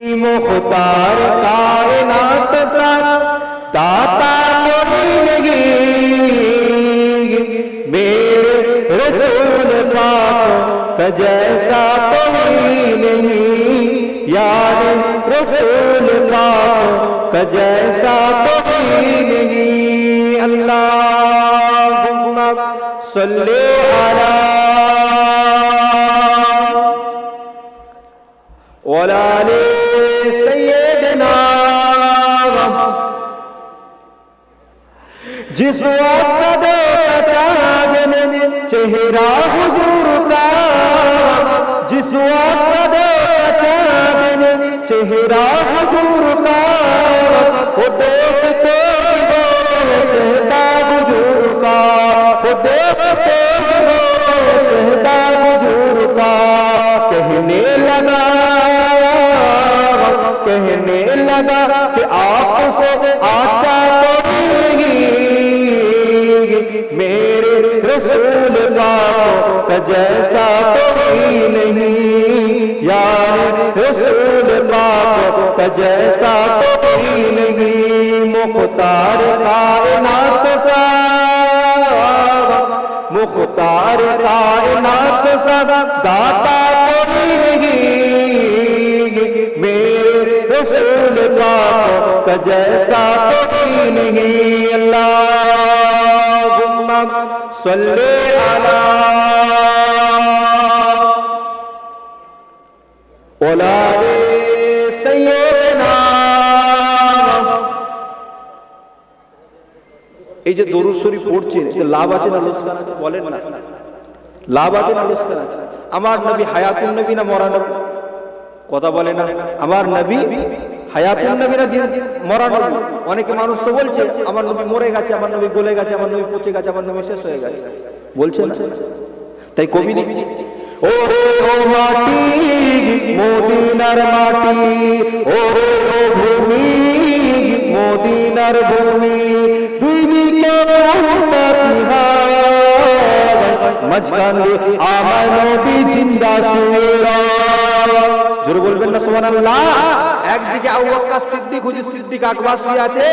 مختار کائنات سر داتا کوئی میرے رسول پاک کا جیسا کوئی نہیں یار رسول پاک کا جیسا کوئی نہیں اللہ صلی علی ولا جس وقت تاج نے چہرہ حضور کا، جس وقت تاج نے چہرہ حضور کا، وہ دیکھتے ہو سہتا حضور کا، وہ دیکھتے ہو سہتا حضور کا۔ کہنے لگا کہنے لگا کہ آپ سے رسول پاک جیسا کوئی نہیں۔ یار رسول پاک جیسا کوئی نہیں۔ مختار کائنات سا مختار کائنات سا داتا کوئی نہیں۔ میرے رسول پاک جیسا کوئی نہیں۔ اللہ এই যে দরুদ শরীফ পড়ছেন যে লাভ আছে না লোকসান আছে বলেন না। লাভ আছে না লোকসান আছে? আমার নবী হায়াতুন নবী না মরা নবী? কথা বলে না? আমার নবী হায়াতুন নবী না মরা নবী। অনেকে মানুষ তো বলছে আমার নবী মরে গেছে আমার নবী গলে গেছে আমার নবী পচে গেছে আমার নবী শেষ হয়ে গেছে। বলছে না। তাই কবি লিখছে ও রে ও মাটি মদিনার মাটি ও রে ও ভূমি মদিনার ভূমি দুই দিকে মাঝখানে আমার নবী জিন্দা শুয়ে জোরে বলবেন না সুবহানাল্লাহ। একদিকে সিদ্দিক, হুজুর সিদ্দিক আছে,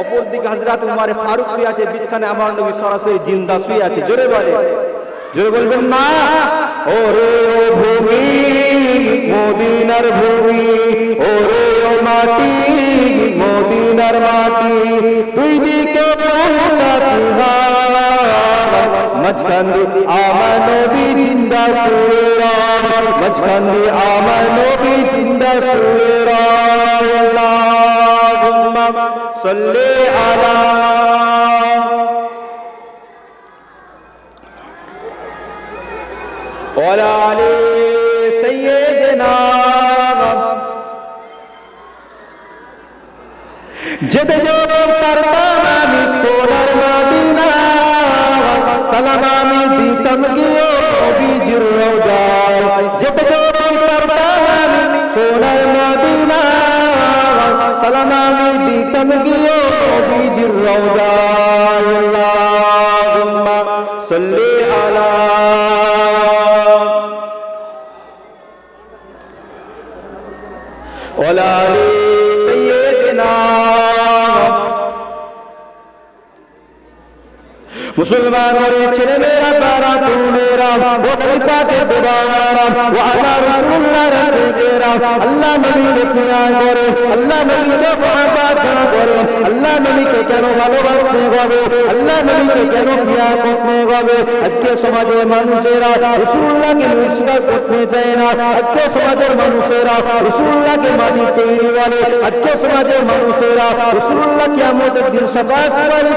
অপর দিকে হযরত উমর ফারুক আছে বিছখানে আমার নবী সরাসরি জিন্দা শুয়ে আছে। জোরে বলে জোরে বলবেন না? ওরে ও ভূমি, মদিনার ভূমি, ওরে ও মাটি, মদিনার মাটি দুই দিকে মাঝখান দিয়ে আমার নবী জিন্দা সুরেরা মাঝখান দিয়ে আমার নবী জিন্দা সুরেরা সল্লে আলা ওয়ালা আলী সাইয়েদেনা যেতে যেতে দিতাম গিয়ে মুসলমান ওরে ছেলে মেয়েরা তারা তুমেরা ও নবিতাকে দুবারা ও আলা রাসূলুল্লাহ রাসূলেরা আল্লাহ নবীকে কিয়া করে, আল্লাহ নবীকে মহব্বত করে, আল্লাহ নবীকে কেন ভালোবাসতে হবে, আল্লাহ নবীকে কেন কিয়া করতে হবে? আজকে সমাজের মানুষেরা রাসূলুল্লাহকে নমস্কার করতে চায় না। আজকে সমাজের মানুষেরা রাসূলুল্লাহকে মাটি তৈরি বলে আজকে সমাজের মানুষেরা রাসূলুল্লাহ কিয়ামতের দিন সাফাত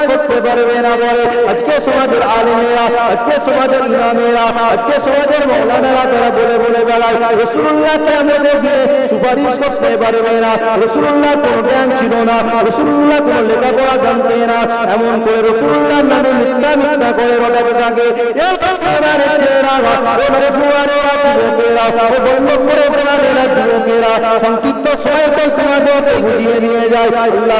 করতে পারবে না বলে। আজকে সমাজের আলেমেরা আজকে সমাজের ইমামেরা আজকে সমাজের মৌলানারা তারা বলে বলে বেড়ায়, রসুল্লাহ কেমন দিয়ে সুপারিশ করতে পারবে না? রসুল্লাহ কোন জ্ঞান ছিল না, রসুল্লাহ কোন লেখাপড়া জানতে না, এমন করে রসুল্লাহ নামে মিথ্যা মিথ্যা করে বলাতে থাকে সংক্ষিপ্ত সময়তেই তোমাদেরকে বুঝিয়ে দিয়ে যায়। আল্লাহ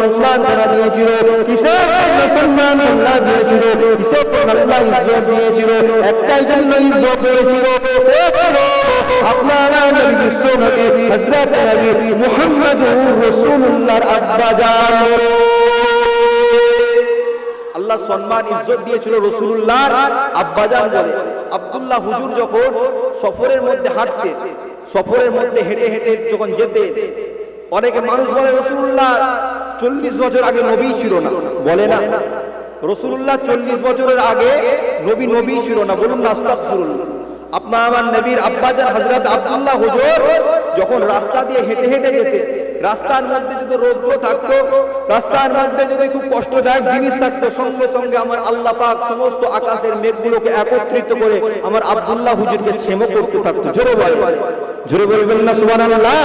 সম্মান তারা দিয়েছিল, কিসের সম্মান আল্লাহ দিয়েছিল, কিসের আল্লাহ ইজ্জত দিয়েছিল? একটাই জন্য ইজ্জত আপনারা মুহাম্মদুর রাসূলুল্লাহর আব্বা জান আল্লাহ সম্মান, ইজ্জত দিয়েছিল রসুল্লাহ আব্বাজান বলে। আব্দুল্লাহ হুজুর যখন সফরের মধ্যে হাঁটতে, সফরের মধ্যে হেঁটে হেঁটে যখন যেতে, অনেকে মানুষ বলে রসুল্লাহ চল্লিশ বছর আগে নবী ছিল না। বলে না। রসুল্লাহ চল্লিশ বছরের আগে নবী নবী ছিল না। বলুন আস্তাগফিরুল্লাহ। আপনার আমার নবীর আব্বাজান হযরত আব্দুল্লাহ হুজুর, যখন রাস্তা দিয়ে হেঁটে হেঁটে যেতে, রাস্তার মধ্যে যদি রৌদ্র থাকতো, রাস্তার মধ্যে যদি খুব কষ্টদায়ক জিনিস থাকতো, সঙ্গে সঙ্গে আমার আল্লাহ পাক সমস্ত আকাশের মেঘগুলোকে একত্রিত করে আমার আব্দুল্লাহ হুজুরকে ছেমো করতে থাকতো। জোরে বলে জোরে বলবেন না, সুবহানাল্লাহ।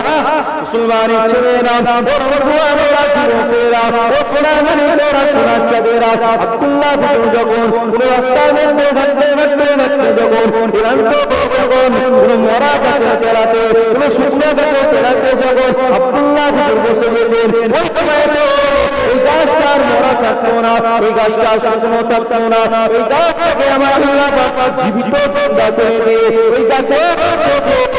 মুসলমানের ছেলেরা বড় জোয়ানেরা যুবকেরা ও সোনামণি তোরা সোনা চাঁদেরা আব্দুল্লাহ হুজুর যখন কোন রাস্তার মধ্যে হাঁটতে হাঁটতে হাঁটতে যখন ক্লান্ত যখন কোন মরা গাছে চালাতে কোন শুকনো গাছে চালাতে যখন আব্দুল্লাহ হুজুর বসে যেতেন ওই সময় তো ওই গাছটার মরা থাকতো না ওই গাছটা শুকনো থাকতো না। ওই গাছটাকে আমার আল্লাহ বাবা জীবিত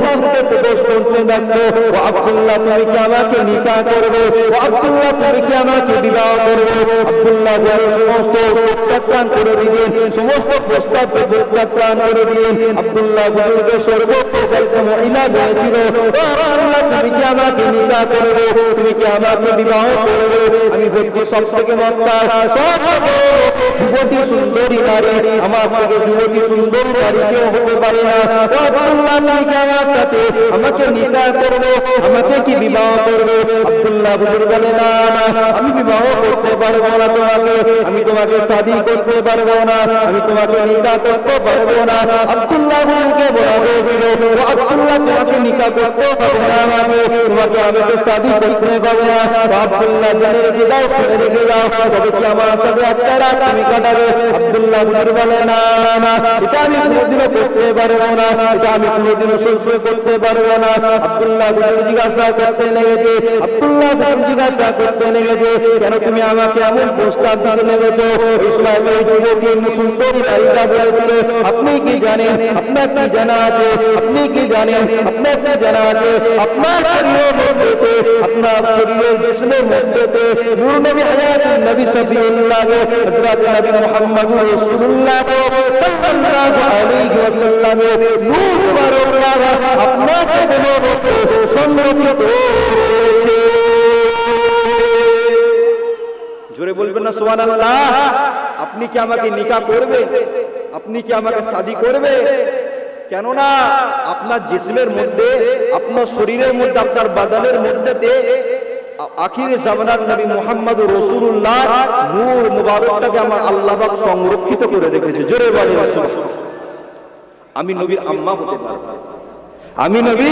হুজুরকে প্রবেশ করতে থাকতো ও আব্দুল্লাহ, তুমি কি আমাকে নিকা করবে? আব্দুল্লাহ, তুমি কি আমাকে বিবাহ করবে? আব্দুল্লাহ বলে, সমস্ত প্রত্যাখ্যান করে দিলেন সমস্ত প্রস্তাবকে প্রত্যাখ্যান করে দিলেন আব্দুল্লাহ হুজুরকে সর্বপ্রকারিত মহিলা আল্লাহ, তুমি কি আমাকে নিকা করবে? তুমি কি আমাকে বিবাহ করবে? আমি হচ্ছি সব থেকে সব যুবতী সুন্দরী নারী আমার থেকে যুবতী সুন্দর নারী কেউ হতে পারে না ও আব্দুল্লাহ তুমি কি আমার সাথে আমাকে নিকা করবে আমাকে কি বিবাহ করবে আব্দুল্লাহ হুজুর বলে না না আমি বিবাহ করতে পারবো না তোমাকে আমি তোমাকে শাদী করতে পারবো না আমি তোমাকে নিকা করতে পারবো না আব্দুল্লাহ হুজুরকে বলা হয়েছিল ও আব্দুল্লাহ তোমাকে নিকা করতে পারবো না আমাকে তোমাকে আমাকে শাদী করতে পারবো না তো আব্দুল্লাহ জেনে রেখে দাও শুনে রেখে দাও তবে কি আমার সাথে একটা রাত তুমি কাটাবে আব্দুল্লাহ হুজুর বলে না না না এটা আমি কোনোদিনও করতে পারবো না এটা আমি কোনোদিনও সহ্য করতে পারবো না আব্দুল্লাহ হুজুর জিজ্ঞাসা করতে লেগেছে আব্দুল্লাহ হুজুর জিজ্ঞাসা করতে লেগেছে কেন তুমি আমাকে এমন প্রস্তাব দিতে লেগেছো ওই সময় ওই যুবতী সুন্দরী নারীটা বলেছিল আপনি কি জানেন আপনার কি জানা আছে আপনি কি জানেন আপনার কি জানা আছে আপনার শরীরের মধ্যে আপনার শরীরের জিসমের মধ্যে নূর নবী হায়াত নবী সফিউল্লাহ হযরত জোরে বলবেন না সোহান আল্লাহ আপনি কি আমাকে নিকা করবে আপনি কি আমাকে শাদি করবে কেননা আপনার জিসমের মধ্যে, আপনার শরীরের মধ্যে, আপনার বাদানের মধ্যে আখির জামানার নবী মোহাম্মদ রসুল্লাহ নূর মুবারকটাকে আমার সংরক্ষিত করে রেখেছে। জোরে বলে আমি নবীর আম্মা হতে পারব। আমি নবী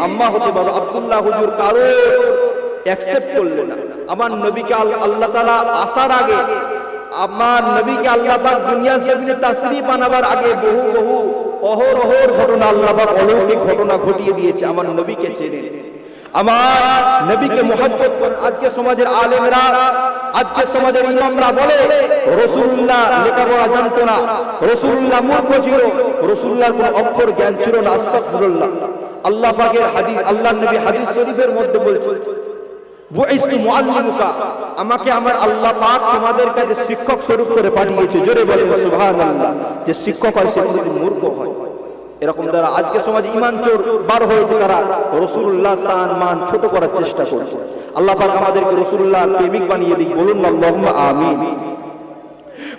আম্মা হতে পারব। আব্দুল্লাহ হুজুর কারও অ্যাকসেপ্ট করলেন না। আমার নবীকে আল- আল্লাহ তালা আসার আগে, আমার নবীকে আল্লাহ পাক দুনিয়ার জমিনে তাসরিফ বানাবার আগে বহু বহু অহর অহর ঘটনা আল্লাহ পাক অলৌকিক ঘটনা ঘটিয়ে দিয়েছে। আমার নবীকে চেনে। আমার নবীকে মোহাম্মত আজকে সমাজের আলেমরা, আজকে সমাজের ইমামরা বলে, রসুল্লাহ লেখাপড়া জানতো না। রসুল্লাহ মূর্খ ছিল। রসুল্লাহর কোন অক্ষর জ্ঞান ছিল না। আস্তাগফিরুল্লাহ। আল্লাহ পাকের হাদিস আল্লাহ নবী হাদিস শরীফের মধ্যে বলছে আমাকে আমার আল্লাহ পাক তোমাদের কাছে শিক্ষক স্বরূপ করে পাঠিয়েছে। জোরে বলে সুবহানাল্লাহ। যে শিক্ষক হয়, সে মূর্খ হয়। এরকম যারা আজকে সমাজে ইমান চোর বার হয়েছে তারা রসুল্লাহ সান মান ছোট করার চেষ্টা করছে। আল্লাহ পাক আমাদেরকে রসুল্লাহ প্রেমিক বানিয়ে দিক। বলুন আমি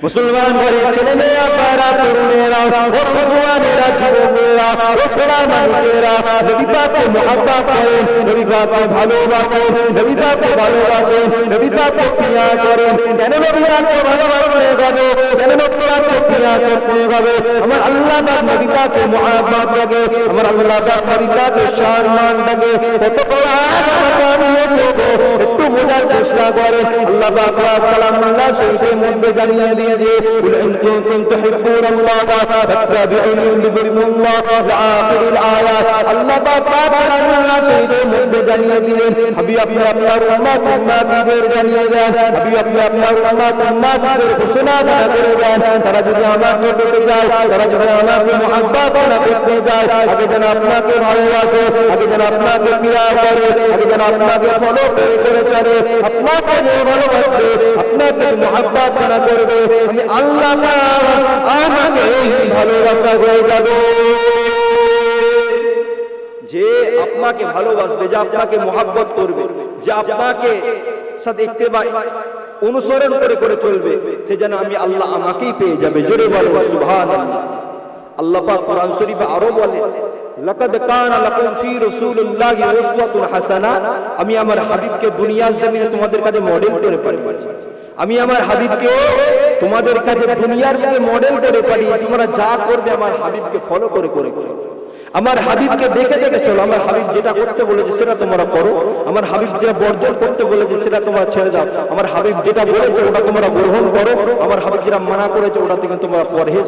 মুসলমান ঘরে ছেলে মেয়েরা পারা তরুণেরা, ও ভগবানেরা, যুবকেরা, ও ছোড়া মানুষেরা নবী পাকে মোহাব্বত করেন নবী পাকে ভালোবাসেন নবী পাকে ভালোবাসেন নবী পাকে প্রিয়া করেন। কেন নবী পাকে ভালোবাসতে যাবে? কেন নবী পাকে প্রিয়া করতে যাবে? আমার আল্লাহ পাক নবী পাকে মোহাব্বত লাগে আমার আল্লাহ পাক নবী পাকে সম্মান লাগে কত কোরআন আমার দিয়েছে একটু বোঝার চেষ্টা করে। আল্লাহ পাক কালামুল্লাহ শরীফের মধ্যে জানিয়ে দিয়েছে, কুল ইন কুনতুম তুহিব্বুনাল্লাহ ফাত্তাবিউনি ইউহিব্বুকুমুল্লাহ আখিরুল আয়াত। আল্লাহ পাক রাসূলুল্লাহ শহীদের মধ্যে জানিয়ে দিলেন হাবি আপনি আপনার উম্মত উম্মাতীদের জানিয়ে দেন। হাবি আপনি আপনার উম্মত উম্মাতীদের ঘোষণা করে দেন। তারা যদি আমাকে পেতে যায় তারা যদি আমাকে মহাব্বত না করতে যায় আগে যেন আপনাকে ভালোবাসে, আগে যেন আপনাকে পিয়ার করে, আগে যেন আপনাকে ফলো করে করে চলে। আপনাকে যে ভালোবাসবে, আপনাকে মহাব্বত না করবে। আমি আল্লাহ আমাকে ভালোবাসা হয়ে যাবে। যে আপনাকে ভালোবাসবে, যে আপনাকে মোহাব্বত করবে, যে আপনাকে সাথে ইত্তেবা, অনুসরণ করে করে চলবে, সে যেন আমি আল্লাহ আমাকেই পেয়ে যাবে। জোরে বলব সুবহানাল্লাহ। আল্লাহ পাক কোরআন শরীফে আরও বলে, লাকাদ কানা লাকুম ফি রাসূলিল্লাহি উসওয়াতুন হাসানা। আমি আমার হাবিবকে দুনিয়ার জমিনে তোমাদের কাছে মডেল করে পাঠিয়েছি। আমি আমার হাবিবকে তোমাদের কাছে দুনিয়ার মডেল করে পাঠিয়ে তোমরা যা করবে আমার হাবিবকে ফলো করে করে, করো। আমার হাবিবকে দেখে দেখে চলো, আমার হাবিব যেটা করতে বলেছে সেটা তোমরা করো। আমার হাবিব যেটা বর্জন করতে বলেছে সেটা তোমরা ছেড়ে দাও। আমার হাবিব যেটা বলেছে ওটা তোমরা গ্রহণ করো। আমার হাবিব যেটা মানা করেছে ওটা থেকে তোমরা পরহেজ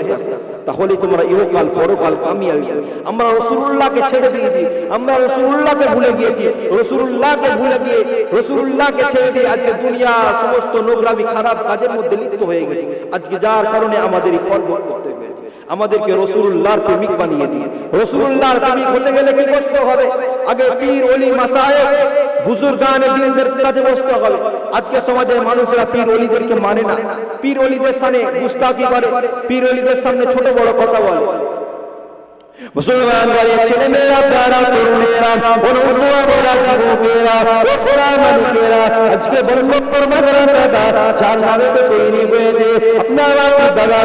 তাহলেই তোমরা ইহকাল পরকাল কামিয়াবি। আমরা রসুল্লাহকে ছেড়ে দিয়েছি। আমরা রসুল্লাহকে ভুলে গিয়েছি। রসুল্লাহকে ভুলে গিয়ে রসুল্লাহকে ছেড়ে দিয়ে আজকে দুনিয়া সমস্ত নোংরামি, খারাপ কাজের মধ্যে লিপ্ত হয়ে গেছে। আজকে যার কারণে আমাদের এই ফল আমাদেরকে রসুল্লাহর প্রেমিক বানিয়ে দিয়ে রসুল্লাহর প্রেমিক হতে গেলে কি করতে হবে? আগে পীর অলি মাসায়েব গানে দিনদের কাছে বসতে হবে। আজকে সমাজের মানুষরা পীর অলিদেরকে মানে না। পীর অলিদের সামনে গুস্তাকি করে। পীর অলিদের সামনে ছোট বড় কথা বলে। মুসলমান বাড়ির ছেলে মেয়েরা তারা তরুণেরা অনুভবা বলা যুবকেরা ও সোনা মানুষেরা আজকে বল্লভপুর মাদ্রাসা দাদা চার নামে তো তৈরি হয়েছে আপনার বাবা দাদা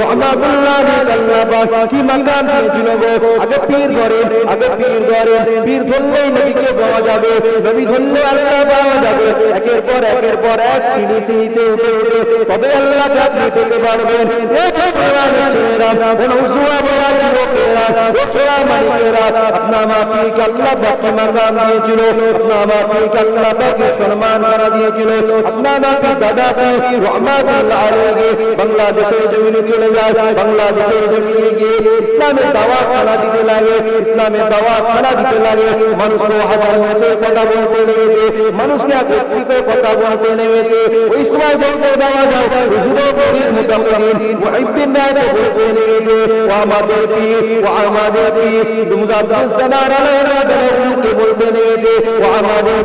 রহমাতুল্লাহ আল্লাহ কি মাকাম দিয়েছিল গো আগে পীর ধরে আগে পীর ধরে পীর ধরলেই নবীকে পাওয়া যাবে নবী ধরলে আল্লাহ পাওয়া যাবে একের পর একের পর এক সিঁড়ি সিঁড়িতে উঠে উঠে তবে আল্লাহকে আপনি পেতে পারবেন এ ভগবান ছেলেরা অনুভবা বলা যুবকেরা ওসরা মালিকেরা আপনা মাপিকে আল্লাহ বাকি মাকাম দিয়েছিল আপনা মাপিকে আল্লাহ বাকি সম্মান করা দিয়েছিল আপনা মাপি দাদাকে রহমাতুল্লাহ আলাইহি বাংলাদেশের জমিনে চলে যায় বাংলাদেশের জমিনে গিয়ে ইসলামের দাওয়াত খানা দিতে লাগে ইসলামের দাওয়াত খানা দিতে লাগে মানুষকে হাজার মতো কথা বলতে লেগেছে মানুষকে একত্রিত কথা বলতে লেগেছে ওই সময় দেখতে পাওয়া যায় যুবকের মোটামুটি মুহিব্বিন রায় বলতে লেগেছে ও আমাদের পীর ও আমাদের পীর মুজাদ্দিদ জামান আলাইহি বলতে লেগেছে ও আমাদের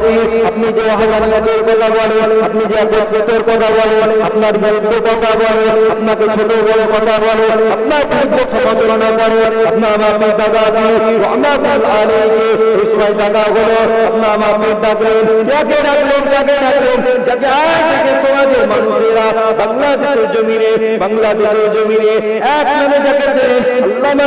আপনি যে হাজারিয়াতের কথা বলেন, আপনি যে একত্রিতের কথা বলেন, আপনার বিরুদ্ধে কথা বলেন, আপনাকে ছোট বড় কথা বলেন, আপনার বিরুদ্ধে সমালোচনা করে আপনার আমার দাদা রহমাতুল আলাইহি ওই সময় দাদা হলো, আপনার আমার ডাকলেন যাকে ডাকলেন যাকে ডাকলেন, যাকে আজ থেকে সমাজের মানুষেরা বাংলাদেশের জমিনে বাংলাদেশের জমিনে এক নামে যাকে দেন আল্লামা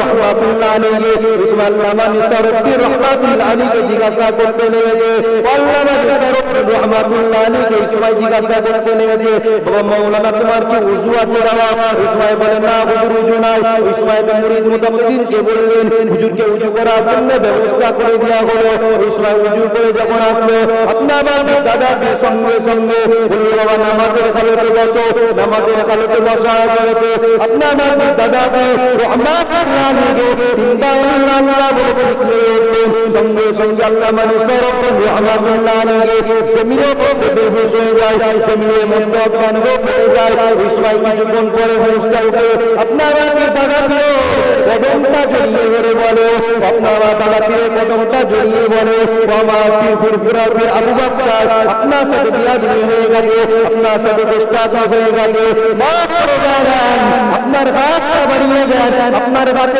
দাবি রহমাতুল্লাহ আলাইহি রসুল আল্লাহ মানে সরদ্দিন রহমাতুল্লাহ আলাইহি জিজ্ঞাসা করতে লেগেছে আল্লাহ মানে সরদ্দিন রহমাতুল্লাহ আলাইহি এই সময় জিজ্ঞাসা করতে লেগেছে বাবা মাওলানা তোমার কি উজু আছে বাবা ওই সময় বলে না হুজুর উজু নাই ওই সময় তো মুরিদ মুতামদ্দিনকে বললেন হুজুরকে উজু করার জন্য ব্যবস্থা করে দেওয়া হলো ওই সময় উজু করে যখন আসলো আপনার বাবা দাদাকে সঙ্গে সঙ্গে বললো বাবা নামাজের খালতে বসো নামাজের খালতে বসা করেছে আপনার বাবা দাদাকে রহমাতুল্লাহ আলাইহি তিনবার আল্লাহ আল্লাহ বলে লিখলে সঙ্গে সঙ্গে আল্লাহ মানে সরব রহমাতুল্লাহ আলাইহি জমিনে পড়ে বেহুশ হয়ে যায় জমিনের মধ্যে অজ্ঞান হয়ে পড়ে যায় ওই সময় কিছুক্ষণ পরে হুঁশটা উঠে আপনার বাবা দাদাকে কদমটা জড়িয়ে ধরে বলে আপনার দাদা পীরে কদমটা জড়িয়ে বলে ও আমার পীর পীর পুরা পীর আবু বকর আপনার সাথে বিয়াদবি হয়ে গেছে আপনার সাথে দুষ্টাতা হয়ে গেছে মাফ করে দেন আপনার হাতটা বাড়িয়ে দেন আপনার হাতে রাখে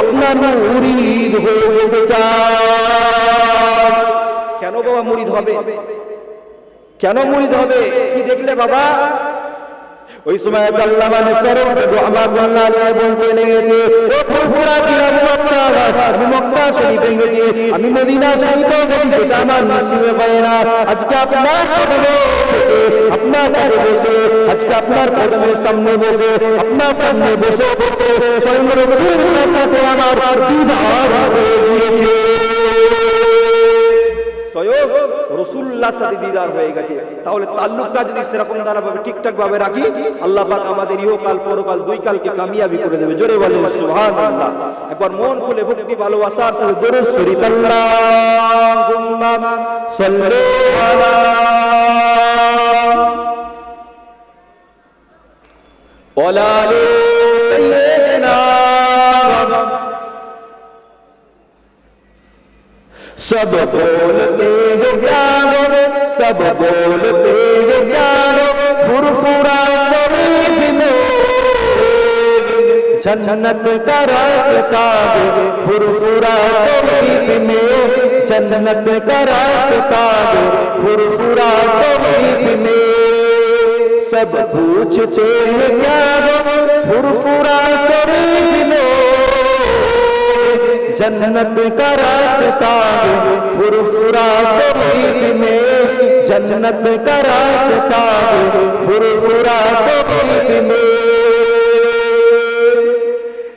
আপনার মুরিদ হয়ে যেতে চান। কেন বাবা মুরিদ হবে? কেন মুরিদ হবে? কি দেখলে বাবা? ওই সময় আল্লাহ মানে রহমাতুল্লাহ আলাইহি বলতে লেগেছে, ও ফুরফুরা কি আবু আমি মক্কা শরীফে গেছি, আমি মদিনা শরীফে গেছি যেটা আমার নসিবে পায় আজকে আপনার কদমে আপনার কাছে বসে, আজকে আপনার কদমের সামনে বসে, আপনার সামনে বসে স্বয়ং রসুলের আমার দিদার হয়ে গিয়েছে। স্বয়ং রসুল্লাহ সাথে দিদার হয়ে গেছে। তাহলে তাল্লুকটা যদি সেরকম দ্বারা ভাবে ঠিকঠাক ভাবে রাখি, আল্লাহ পাক আমাদের ইহকাল, পরকাল, দুই কালকে কামিয়াবি করে দেবে। জোরে বলে সুবহানাল্লাহ। একবার মন, খুলে, ভক্তি, ভালোবাসার সাথে দরুদ শরীফ سب بولتے ہیں پیارو سب بولتے ہیں پیارو فرفرا شریف میں جنت کا راستہ فرفرا شریف میں جنت کا راستہ فرفرا شریف میں سب پوچھتے ہیں پیارو فرفرا شریف میں جنت کا راستہ پھر فرفرا سبیل میں، جنت کا راستہ پھر فرفرا سبیل میں۔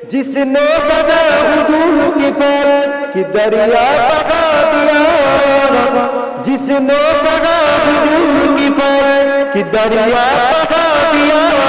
جس نے بدا حضور کی فر کی دریا بگا دیا، جس نے بدا حضور کی فر کی دریا بگا دیا۔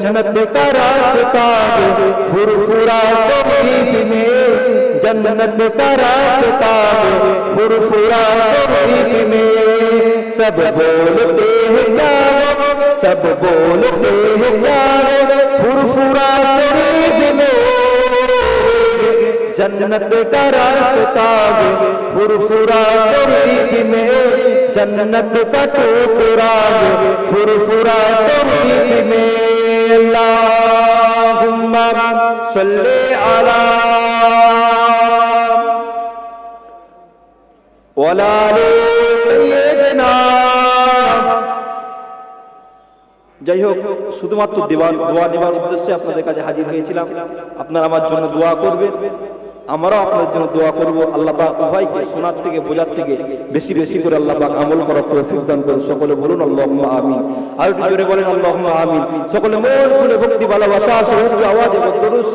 جنت کا راستہ فرفرا سمید میں، جنت کا راستہ فرفرا سمید میں۔ سب بولتے ہیں یار سب بولتے ہیں یار فرفرا سمید میں۔ جنت کا راستہ فرفرا سمید میں۔ جنت کا ٹوکرا فراغ فرفرا سمید میں۔ যাই হোক, শুধুমাত্র দেওয়া দোয়া নেওয়ার উদ্দেশ্যে আপনাদের কাছে হাজির হয়েছিলাম। আপনারা আমার জন্য দোয়া করবেন। আমরাও আপনাদের জন্য দোয়া করব। আল্লাহ পাক উভয়কে শোনার থেকে, বোঝার থেকে বেশি বেশি করে আল্লাহ আমল করার তৌফিক দান করুন। সকলে বলুন আল্লাহ আমিন। আর একটু জোরে বলেন আল্লাহ আমিন। সকলে মন করে ভক্তি, ভালোবাসা আওয়াজ আওয়াজে দরুদ